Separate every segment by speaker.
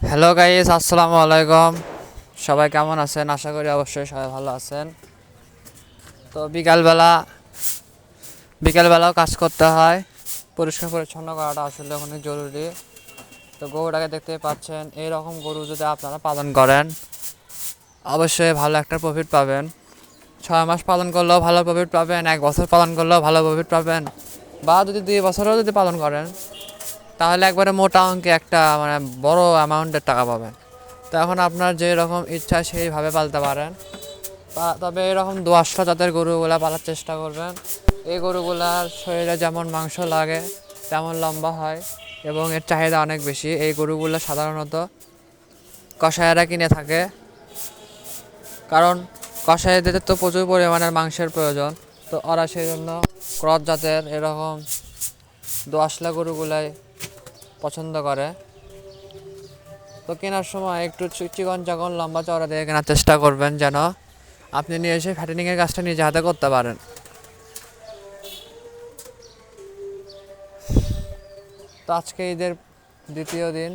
Speaker 1: Hello guys আসসালামু আলাইকুম সবাই কেমন আছেন? আশা করি অবশ্যই সবাই ভালো আছেন। তো বিকালবেলা, বিকালবেলাও কাজ করতে হয়। পরিষ্কার পরিচ্ছন্ন করাটা আসলে অনেক জরুরি। তো গরুটাকে দেখতে পাচ্ছেন এই রকম গরু যদি আপনারা পালন করেন, অবশ্যই ভালো একটা প্রফিট পাবেন। ছয় মাস পালন করলেও ভালো প্রফিট পাবেন, এক বছর পালন করলেও ভালো প্রফিট পাবেন, বা যদি দুই বছরও যদি পালন করেন তাহলে একবারে মোটা অঙ্কে একটা মানে বড় অ্যামাউন্টের টাকা পাবেন। তো এখন আপনার যে রকম ইচ্ছা সেইভাবে পালতে পারেন। তবে এরকম দোয়াশা জাতের গরুগুলা পালার চেষ্টা করবেন। এই গরুগুলার শরীরে যেমন মাংস লাগে, তেমন লম্বা হয় এবং এর চাহিদা অনেক বেশি। এই গরুগুলো সাধারণত কষায়েরা কিনে থাকে। কারণ কষাইদের তো প্রচুর পরিমাণের মাংসের প্রয়োজন। তো ওরা সেই জন্য ক্রস জাতের এরকম দোয়াশলা গরুগুলাই পছন্দ করে। তো কেনার সময় একটু চিকন চাকন লম্বা চওড়া দিয়ে কেনার চেষ্টা করবেন যেন আপনি নিয়ে এসে ফ্যাটেনিংয়ের কাজটা নিজে হাতে করতে পারেন। তো আজকে ঈদের দ্বিতীয় দিন।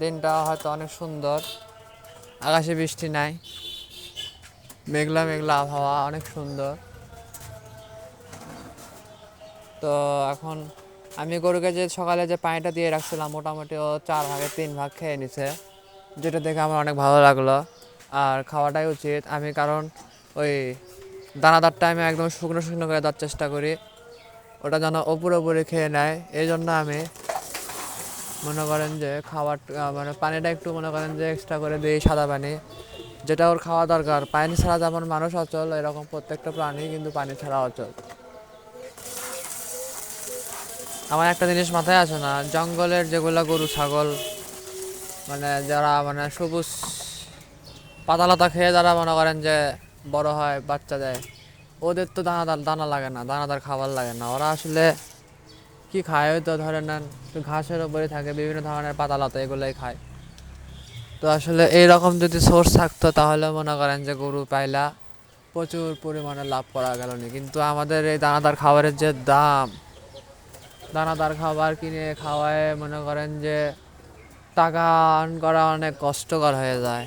Speaker 1: দিনটা হয়তো অনেক সুন্দর। আকাশে বৃষ্টি নাই। মেঘলা মেঘলা আবহাওয়া, অনেক সুন্দর। তো এখন আমি গরুকে যে সকালে যে পানিটা দিয়ে রাখছিলাম, মোটামুটি ও চার ভাগে তিন ভাগ খেয়ে নিছে, যেটা দেখে আমার অনেক ভালো লাগল। আর খাওয়াটাই উচিত। আমি কারণ ওই দানাদার টাইমে একদম শুকনো শুকনো করে দেওয়ার চেষ্টা করি। ওটা যেন ওপরে ওপরে খেয়ে নেয়। এই জন্য আমি মনে করেন যে খাবার মানে পানিটা একটু মনে করেন যে এক্সট্রা করে দিই সাদা পানি। যেটা ওর খাওয়া দরকার। পানি ছাড়া যেমন মানুষ অচল, এরকম প্রত্যেকটা প্রাণী কিন্তু পানি ছাড়া অচল। আমার একটা জিনিস মাথায় আসে না, জঙ্গলের যেগুলো গরু, ছাগল মানে যারা মানে সবুজ পাতালতা খেয়ে যারা মনে করেন যে বড় হয়, বাচ্চা দেয়, ওদের তো দানাদার দানা লাগে না দানাদার খাবার লাগে না। ওরা আসলে কি খায় ওই তো ধরে নেন, ঘাসের উপরে থাকে, বিভিন্ন ধরনের পাতালতা এগুলোই খায়। তো আসলে এইরকম যদি সোর্স থাকতো তাহলে মনে করেন যে গরু পাইলা প্রচুর পরিমাণে লাভ করা গেল না। কিন্তু আমাদের এই দানাদার খাবারের যে দাম দানাদার খাবার কিনে খাওয়ায়, মনে করেন যে টাকা আর্ন করা অনেক কষ্টকর হয়ে যায়।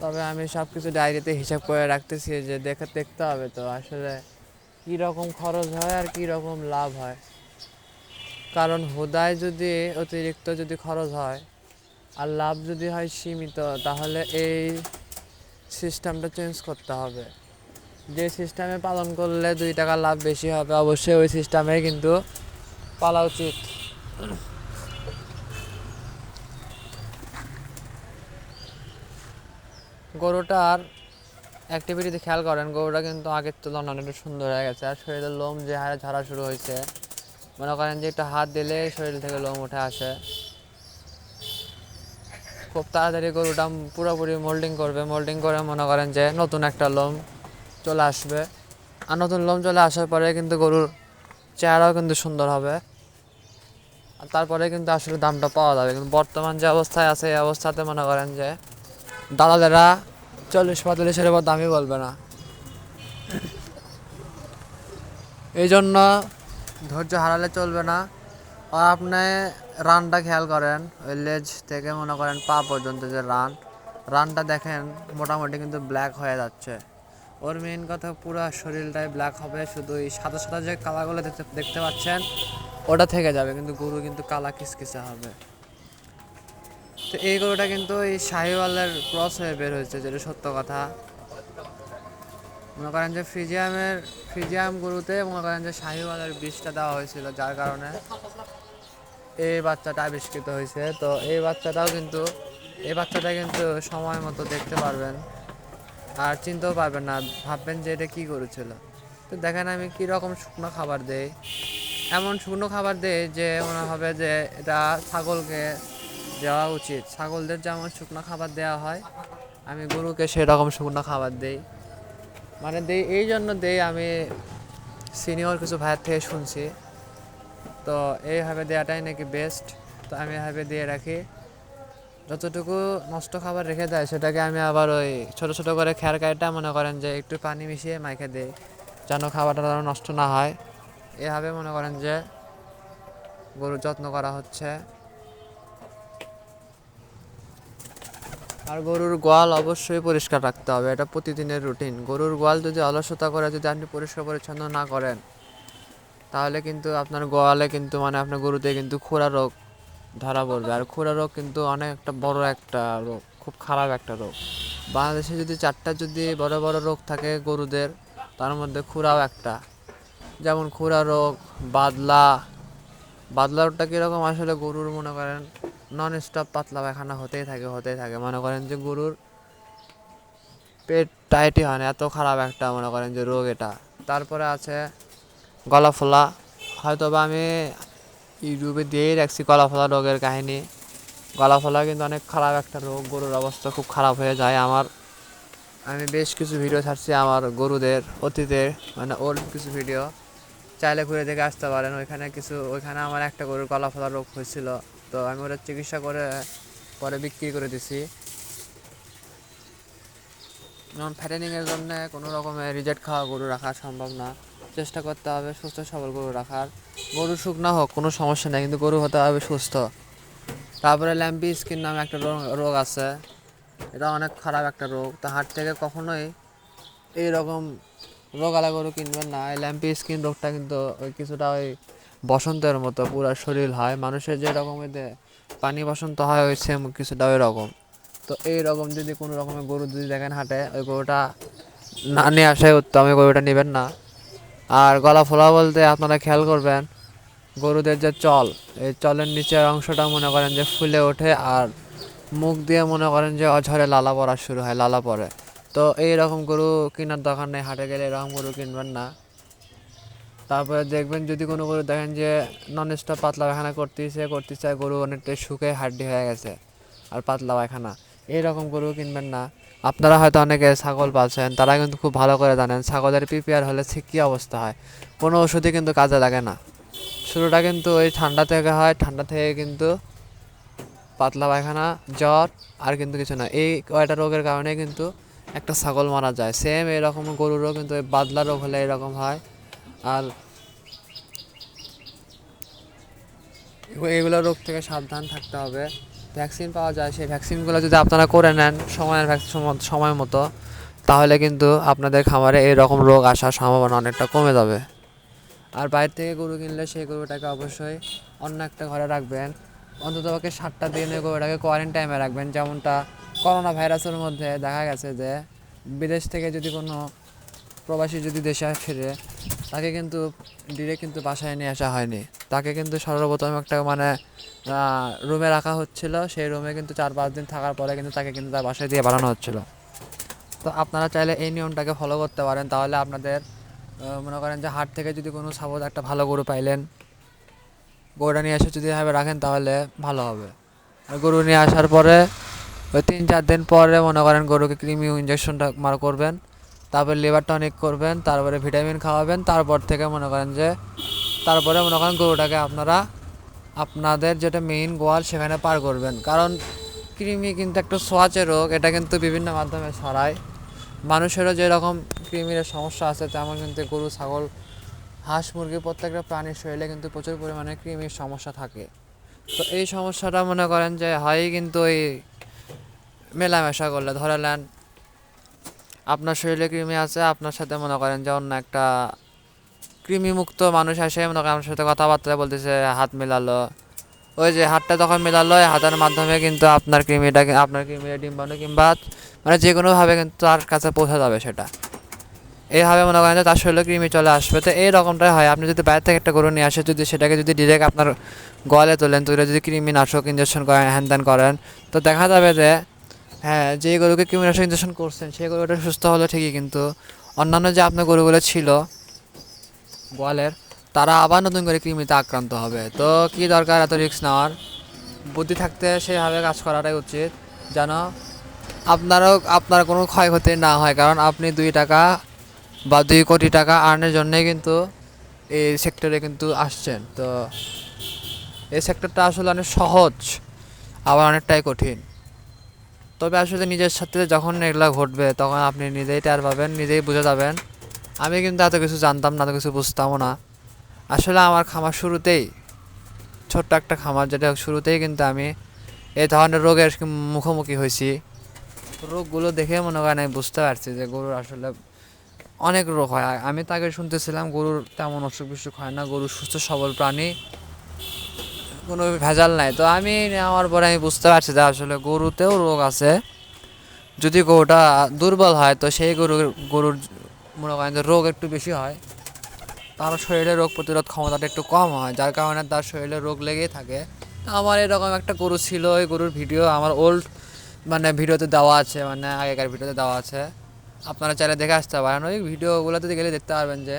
Speaker 1: তবে আমি সব কিছু ডায়েরিতে হিসাব করে রাখতেছি যে দেখে দেখতে হবে তো আসলে কী রকম খরচ হয় আর কী রকম লাভ হয়। কারণ হুদায় যদি অতিরিক্ত যদি খরচ হয় আর লাভ যদি হয় সীমিত, তাহলে এই সিস্টেমটা চেঞ্জ করতে হবে। যে সিস্টেমে পালন করলে দুই টাকা লাভ বেশি হবে, অবশ্যই ওই সিস্টেমে কিন্তু পালা উচিত। গরুটার অ্যাক্টিভিটিতে খেয়াল করেন, গরুটা কিন্তু আগের তুলনায় অনেকটা সুন্দর হয়ে গেছে, আর শরীরের লোম যে হারে ঝরা শুরু হয়েছে, মনে করেন যে একটা হাত দিলে শরীর থেকে লোম উঠে আসে। খুব তাড়াতাড়ি গরুটা পুরোপুরি মোল্ডিং করবে মোল্ডিং করে মনে করেন যে নতুন একটা লোম চলে আসবে। আর নতুন লোম চলে আসার পরে কিন্তু গরুর চেহারাও কিন্তু সুন্দর হবে। আর তারপরে কিন্তু আসলে দামটা পাওয়া যাবে। কিন্তু বর্তমান যে অবস্থায় আছে, এই অবস্থাতে মনে করেন যে দালালেরা চল্লিশ পঁয়তাল্লিশের উপর দামই বলবে না। এই জন্য ধৈর্য হারালে চলবে না। আর আপনি রানটা খেয়াল করেন, ওই লেজ থেকে মনে করেন পা পর্যন্ত যে রান, রানটা দেখেন মোটামুটি কিন্তু ব্ল্যাক হয়ে যাচ্ছে। ওর মেন কথা পুরো শরীরটাই ব্ল্যাক হবে, শুধু এই সাদা সাদা যে কালাগুলো দেখতে পাচ্ছেন, ওটা থেকে যাবে, কিন্তু গরু কিন্তু কালা কিসকিসে হবে। তো এই গরুটা কিন্তু এই শাহিওয়ালের ক্রস হয়ে বের হয়েছে, যেটা সত্য কথা। মনে করেন যে ফ্রিজিয়ামের, ফ্রিজিয়াম গরুতে মনে করেন যে শাহিওয়ালের বিষটা দেওয়া হয়েছিল, যার কারণে এই বাচ্চাটা আবিষ্কৃত হয়েছে। তো এই বাচ্চাটাও কিন্তু, এই বাচ্চাটা কিন্তু সময় মতো দেখতে পারবেন। আর চিনতেও পারবেন না, ভাববেন যে এটা কী করেছিল। তো দেখেন আমি কী রকম শুকনো খাবার দেই। এমন শুকনো খাবার দেই যে মনে হবে যে এটা ছাগলকে দেওয়া উচিত। ছাগলদের যেমন শুকনো খাবার দেওয়া হয়, আমি গরুকে সেরকম শুকনো খাবার দেই। মানে দেই, এই জন্য দেই আমি সিনিয়র কিছু ভাইয়ের থেকে শুনছি। তো এইভাবে দেওয়াটাই নাকি বেস্ট তো আমি এভাবে দিয়ে রাখি। যতটুকু নষ্ট খাবার রেখে দেয়, সেটাকে আমি আবার ওই ছোটো ছোটো করে খেয়ার কাইটা মনে করেন যে একটু পানি মিশিয়ে মাইকে দিই, যেন খাবারটা যেন নষ্ট না হয়। এভাবে মনে করেন যে গরুর যত্ন করা হচ্ছে। আর গরুর গোয়াল অবশ্যই পরিষ্কার রাখতে হবে, এটা প্রতিদিনের রুটিন। গরুর গোয়াল যদি অলসতা করে, যদি আপনি পরিষ্কার পরিচ্ছন্ন না করেন, তাহলে কিন্তু আপনার গোয়ালে কিন্তু মানে আপনার গরুতে কিন্তু খুরা রোগ ধরা পড়বে। আর খুরা রোগ কিন্তু অনেক একটা বড় একটা রোগ, খুব খারাপ একটা রোগ। বাংলাদেশে যদি চারটা যদি বড় বড় রোগ থাকে গরুদের, তার মধ্যে খুরাও একটা। যেমন খুরা রোগ, বাদলা। বাদলা রোগটা কীরকম? আসলে গরুর মনে করেন নন স্টপ পাতলা পায়খানা হতেই থাকে হতেই থাকে। মনে করেন যে গরুর পেট টাইটই হয় না, এত খারাপ একটা মনে করেন যে রোগ এটা। তারপরে আছে গলা ফোলা হয়তো বা আমি ইউটিউবে দিয়েই রাখছি গলা ফোলা রোগের কাহিনী। গলা ফোলা কিন্তু অনেক খারাপ একটা রোগ, গরুর অবস্থা খুব খারাপ হয়ে যায়। আমার, আমি বেশ কিছু ভিডিও ছাড়ছি আমার গরুদের, অতীতের মানে ওল্ড কিছু ভিডিও চাইলে ঘুরে দেখে আসতে পারেন। ওইখানে কিছু, ওইখানে আমার একটা গরুর গলাফলা রোগ হয়েছিল। তো আমি ওটা চিকিৎসা করে, পরে বিক্রি করে দিছি। যেমন ফ্যাটেনিংয়ের জন্য কোনো রকমের রিজেক্ট খাওয়া গরু রাখা সম্ভব না। চেষ্টা করতে হবে, সুস্থ সবল গরু রাখার। গরু শুকনা হোক, কোনো সমস্যা নেই, কিন্তু গরু হতে হবে সুস্থ। তারপরে ল্যাম্পি স্কিন নামে একটা রোগ রোগ আছে। এটা অনেক খারাপ একটা রোগ। তা হাট থেকে কখনোই এইরকম রোগালা গরু কিনবেন না। এই ল্যাম্পি স্কিন রোগটা কিন্তু ওই কিছুটা ওই বসন্তের মতো, পুরো শরীর হয়। মানুষের যে রকম পানি বসন্ত হয়, ওই সেম কিছুটা ওই রকম তো এই রকম যদি কোনো রকমের গরু যদি দেখেন হাটে, ওই গরুটা না, নিয়ে আসাই উত্তম। গরুটা নেবেন না। আর গলা ফোলা বলতে আপনারা খেয়াল করবেন, গরুদের যে চল, এই চলের নিচের অংশটা মনে করেন যে ফুলে ওঠে আর মুখ দিয়ে মনে করেন যে অঝরে লালা পড়া শুরু হয়, লালা পড়ে। তো এই রকম গরু কেনার দরকার নেই, হাটে গেলে এরকম গরু কিনবেন না। তারপরে দেখবেন যদি কোনো গরু দেখেন যে নন স্টপ পাতলা পায়খানা করতেছে করতেছে, গরু অনেকটাই শুকে হাড্ডি হয়ে গেছে, আর পাতলা পায়খানা এইরকম গরু কিনবেন না। আপনারা হয়তো অনেকে ছাগল পালছেন, তারা কিন্তু খুব ভালো করে জানেন ছাগলের পিপিআর হলে সে কী অবস্থা হয়। কোনো ওষুধই কিন্তু কাজে লাগে না। শুরুটা কিন্তু ওই ঠান্ডা থেকে হয়, ঠান্ডা থেকে কিন্তু পাতলা পায়খানা, জ্বর আর কিন্তু কিছু না। এই কয়টা রোগের কারণে কিন্তু একটা ছাগল মারা যায়। সেম এরকম গরুরও কিন্তু ওই বাদলা রোগ হলে এরকম হয়। আর এগু- এগুলো রোগ থেকে সাবধান থাকতে হবে। ভ্যাকসিন পাওয়া যায়, সেই ভ্যাকসিনগুলো যদি আপনারা করে নেন সময়ের ভ্যাকসিন সময় মতো, তাহলে কিন্তু আপনাদের খামারে এরকম রোগ আসার সম্ভাবনা অনেকটা কমে যাবে। আর বাইরে থেকে গরু কিনলে সেই গরুটাকে অবশ্যই অন্য একটা ঘরে রাখবেন। অন্ততপক্ষে সাতটা দিন গরুটাকে কোয়ারেন্টাইনে রাখবেন। যেমনটা করোনা ভাইরাসের মধ্যে দেখা গেছে যে, বিদেশ থেকে যদি কোনো প্রবাসী যদি দেশে ফিরে তাকে কিন্তু ডিরেক্ট কিন্তু বাসায় নিয়ে আসা হয়নি। তাকে কিন্তু সর্বপ্রথম একটা মানে রুমে রাখা হচ্ছিল। সেই রুমে কিন্তু চার পাঁচ দিন থাকার পরে কিন্তু তাকে কিন্তু তার বাসায় দিয়ে বাড়ানো হচ্ছিল। তো আপনারা চাইলে এই নিয়মটাকে ফলো করতে পারেন। তাহলে আপনাদের মনে করেন যে হাট থেকে যদি কোনো সাপোজ একটা ভালো গরু পাইলেন, গরুটা নিয়ে এসে যদি এভাবে রাখেন তাহলে ভালো হবে। আর গরু নিয়ে আসার পরে ওই তিন চার দিন পরে মনে করেন গরুকে কৃমি ইঞ্জেকশনটা মার করবেন। তারপরে লিভার টনিক করবেন, তারপরে ভিটামিন খাওয়াবেন, তারপর থেকে মনে করেন যে তারপরে মনে করেন গরুটাকে আপনারা, আপনাদের যেটা মেইন গোয়াল সেখানে পার করবেন। কারণ কৃমি কিন্তু একটা সোয়াচের রোগ, এটা কিন্তু বিভিন্ন মাধ্যমে ছড়ায়। মানুষেরও যেরকম কৃমির সমস্যা আছে, তেমন কিন্তু গরু, ছাগল, হাঁস, মুরগি প্রত্যেকটা প্রাণীর শরীরে কিন্তু প্রচুর পরিমাণে কৃমির সমস্যা থাকে। তো এই সমস্যাটা মনে করেন যে হয় কিন্তু ওই মেলামেশা করলে, ধরে নেন আপনার শরীরে কৃমি আছে, আপনার সাথে মনে করেন যে অন্য একটা কৃমিমুক্ত মানুষ আসে, মনে করেন আপনার সাথে কথাবার্তা বলতেছে, হাত মেলালো। ওই যে হাতটা যখন মেলালো হাতের মাধ্যমে কিন্তু আপনার কৃমিটা, আপনার কৃমির ডিম্বাণু কিংবা মানে যে কোনোভাবে কিন্তু তার কাছে পৌঁছে যাবে সেটা। এইভাবে মনে করেন যে তার শরীরে কৃমি চলে আসবে। তো এই রকমটাই হয়। আপনি যদি বাইরে থেকে একটা গরু নিয়ে আসে, যদি সেটাকে যদি ডিরেক্ট আপনার গলে তোলেন তুলে যদি কৃমিনাশক ইঞ্জেকশন করেন হ্যান ত্যান করেন, তো দেখা যাবে যে হ্যাঁ যে গরুকে কৃমিনাশক ইঞ্জেকশন করছেন, সেই গরুটা সুস্থ হলো ঠিকই, কিন্তু অন্যান্য যে আপনার গরুগুলো ছিল, গোয়ালের, তারা আবার নতুন করে কৃমিতে আক্রান্ত হবে। তো কি দরকার এত রিস্ক নেওয়ার? বুদ্ধি থাকতে সেভাবে কাজ করাটাই উচিত, যেন আপনারও, আপনার কোনো ক্ষয়ক্ষতি না হয়, কারণ আপনি দুই টাকা বা দুই কোটি টাকা আর্নের জন্যে কিন্তু এই সেক্টরে কিন্তু আসছেন। তো এই সেক্টরটা আসলে অনেক সহজ, আবার অনেকটাই কঠিন। তবে আসলে নিজের সাথে যখন এগুলো ঘটবে, তখন আপনি নিজেই টের পাবেন, নিজেই বুঝে যাবেন। আমি কিন্তু এত কিছু জানতাম না, এত কিছু বুঝতামও না। আসলে আমার খামার শুরুতেই, ছোট্ট একটা খামার যেটা শুরুতেই কিন্তু আমি এই ধরনের রোগের মুখোমুখি হয়েছি। রোগগুলো দেখে মনে করেন আমি বুঝতে পারছি যে গরুর আসলে অনেক রোগ হয়। আমি তাকে শুনতেছিলাম গরুর তেমন অসুখ বিসুখ হয় না, গরু সুস্থ সবল প্রাণী। কোনো ভেজাল নাই। তো আমি নেওয়ার পরে আমি বুঝতে পারছি যে আসলে গরুতেও রোগ আছে। যদি গরুটা দুর্বল হয়, তো সেই গরুর গরুর মনে করেন যে রোগ একটু বেশি হয়। তার শরীরে রোগ প্রতিরোধ ক্ষমতাটা একটু কম হয়, যার কারণে তার শরীরে রোগ লেগেই থাকে। আমার এরকম একটা গরু ছিল, ওই গরুর ভিডিও আমার ওল্ড মানে ভিডিওতে দেওয়া আছে মানে আগেকার ভিডিওতে দেওয়া আছে। আপনারা চাইলে দেখে আসতে পারেন। ওই ভিডিওগুলোতে গেলে দেখতে পারবেন যে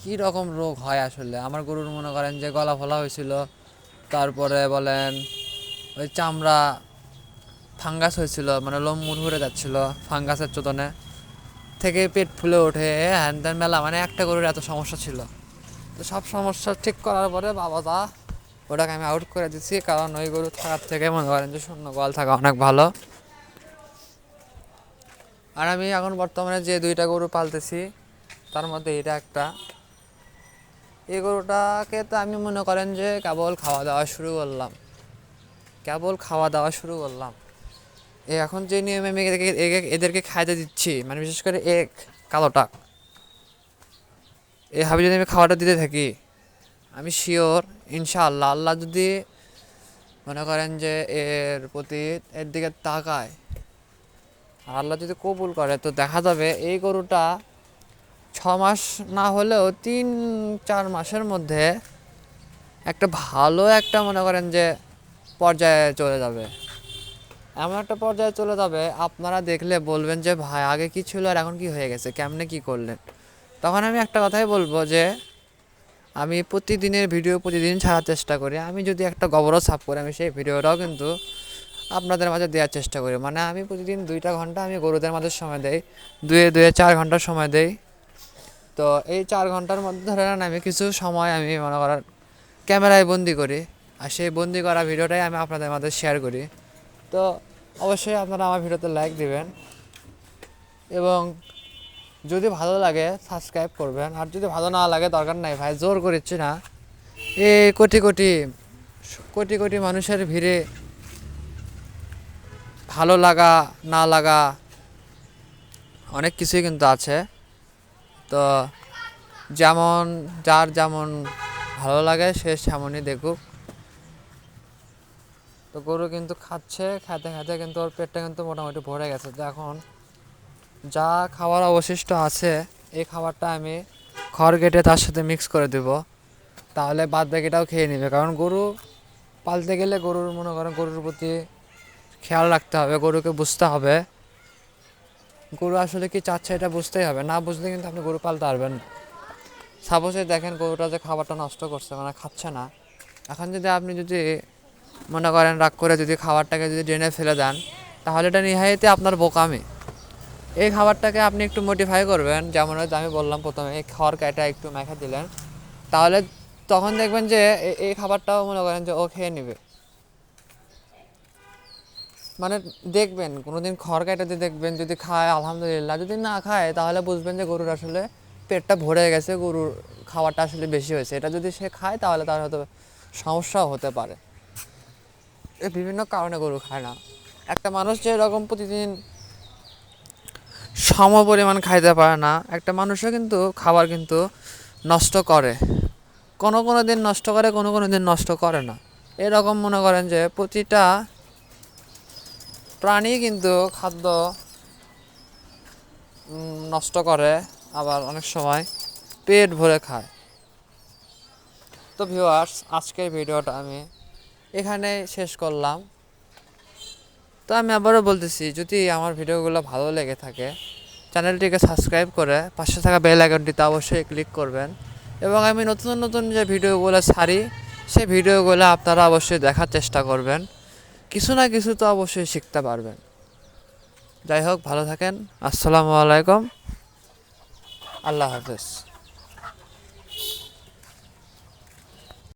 Speaker 1: কী রকম রোগ হয় আসলে। আমার গরুর মনে করেন যে গলা ফলা হয়েছিল তারপরে বলেন ওই চামড়া ফাঙ্গাস হয়েছিল মানে লোম মুড়ে যাচ্ছিল ফাঙ্গাসের চোদনে। থেকে পেট ফুলে ওঠে হ্যান ত্যান মেলা মানে একটা গরুর এত সমস্যা ছিল। তো সব সমস্যা ঠিক করার পরে বাবা দা ওটাকে আমি আউট করে দিচ্ছি কারণ ওই গরু থাকার থেকে মনে করেন যে শূন্য গোয়াল থাকা অনেক ভালো। আর আমি এখন বর্তমানে যে দুইটা গরু পালতেছি, তার মধ্যে এটা একটা। এই গরুটাকে তো আমি মনে করেন যে কেবল খাওয়া দাওয়া শুরু করলাম। কেবল খাওয়া দাওয়া শুরু করলাম। এখন যে নিয়মে আমি এদেরকে এদেরকে খাইতে দিচ্ছি মানে বিশেষ করে এক কালোটা। এই হাবি যদি আমি খাওয়াটা দিতে থাকি, আমি শিওর ইনশাআল্লাহ আল্লাহ যদি মনে করেন যে এর প্রতি এর দিকে তাকায় আল্লাহ যদি কবুল করে, তো দেখা যাবে এই গরুটা ছ মাস না হলেও তিন, চার মাসের মধ্যে একটা ভালো একটা মনে করেন যে পর্যায়ে চলে যাবে। এমন একটা পর্যায়ে চলে যাবে, আপনারা দেখলে বলবেন যে, ভাই, আগে কি ছিল আর এখন কি হয়ে গেছে? কেমনে কি করলেন? তখন আমি একটা কথাই বলব যে, আমি প্রতিদিনের ভিডিও প্রতিদিন ছাড়ার চেষ্টা করি। আমি যদি একটা গোবরও সাফ করি, আমি সেই ভিডিওটাও কিন্তু আপনাদের মাঝে দেওয়ার চেষ্টা করি। মানে আমি প্রতিদিন দুইটা ঘণ্টা আমি গরুদের মাঝে সময় দেই, দুয়ে দুয়ে চার ঘণ্টা সময় দেই। তো এই চার ঘণ্টার মধ্যে ধরে নেন আমি কিছু সময় আমি মনে করার ক্যামেরায় বন্দি করি আর সেই বন্দি করা ভিডিওটাই আমি আপনাদের মাঝে শেয়ার করি। তো অবশ্যই আপনারা আমার ভিডিওতে লাইক দিবেন এবং যদি ভালো লাগে সাবস্ক্রাইব করবেন। আর যদি ভালো না লাগে দরকার নাই ভাই, জোর করিচ্ছি না। এই কোটি কোটি কোটি কোটি মানুষের ভিড়ে ভালো লাগা, না লাগা অনেক কিছুই কিন্তু আছে। তো যেমন, যার যেমন ভালো লাগে, সে সেমনই দেখুক। তো গরু কিন্তু খাচ্ছে খেতে খেতে কিন্তু ওর পেটটা কিন্তু মোটামুটি ভরে গেছে। তো এখন যা খাবার অবশিষ্ট আছে, এই খাবারটা আমি খড় কেটে তার সাথে মিক্স করে দেব। তাহলে বাদ বাকিটাও খেয়ে নেবে। কারণ গরু পালতে গেলে গরুর, মনে করেন গরুর প্রতি খেয়াল রাখতে হবে, গরুকে বুঝতে হবে। গরু আসলে কি চাচ্ছে এটা বুঝতেই হবে। না বুঝলে কিন্তু আপনি গরু পালতে পারবেন না। সাপোজে দেখেন গরুটা যে খাবারটা নষ্ট করছে মানে খাচ্ছে না। এখন যদি আপনি যদি মনে করেন রাগ করে যদি খাবারটাকে যদি ড্রেনে ফেলে দেন, তাহলে এটা নিহাইতে আপনার বোকামি। এই খাবারটাকে আপনি একটু মডিফাই করবেন, যেমন আমি বললাম প্রথমে, এই খাওয়ার কাটা একটু মেখে দিলেন। তাহলে তখন দেখবেন যে এই খাবারটাও মনে করেন যে ও খেয়ে নেবে। মানে দেখবেন, কোনোদিন খড় কাটাতে দেখবেন, যদি খায়, আলহামদুলিল্লাহ। যদি না খায়, তাহলে বুঝবেন যে গরুর আসলে পেটটা ভরে গেছে, গরুর খাবারটা আসলে বেশি হয়েছে। এটা যদি সে খায়, তাহলে তার হয়তো সমস্যাও হতে পারে। এ বিভিন্ন কারণে গরু খায় না। একটা মানুষ যে এরকম প্রতিদিন সম পরিমাণ খাইতে পারে না, একটা মানুষও কিন্তু খাবার কিন্তু নষ্ট করে। কোনো কোনো দিন নষ্ট করে, কোনো কোনো দিন নষ্ট করে না। এরকম মনে করেন যে প্রতিটা প্রাণী কিন্তু খাদ্য নষ্ট করে, আবার অনেক সময় পেট ভরে খায়। তো ভিউয়ার্স আজকের ভিডিওটা আমি এখানে শেষ করলাম। তো আমি আবারও বলতেছি, যদি আমার ভিডিওগুলো ভালো লেগে থাকে, চ্যানেলটিকে সাবস্ক্রাইব করে পাশে থাকা বেল আইকনটিতে অবশ্যই ক্লিক করবেন। এবং আমি নতুন নতুন যে ভিডিওগুলো ছাড়ি, সেই ভিডিওগুলো আপনারা অবশ্যই দেখার চেষ্টা করবেন। কিছু না কিছু তো অবশ্যই শিখতে পারবেন। যাই হোক, ভালো থাকেন। আসসালামু আলাইকুম। আল্লাহ হাফেজ।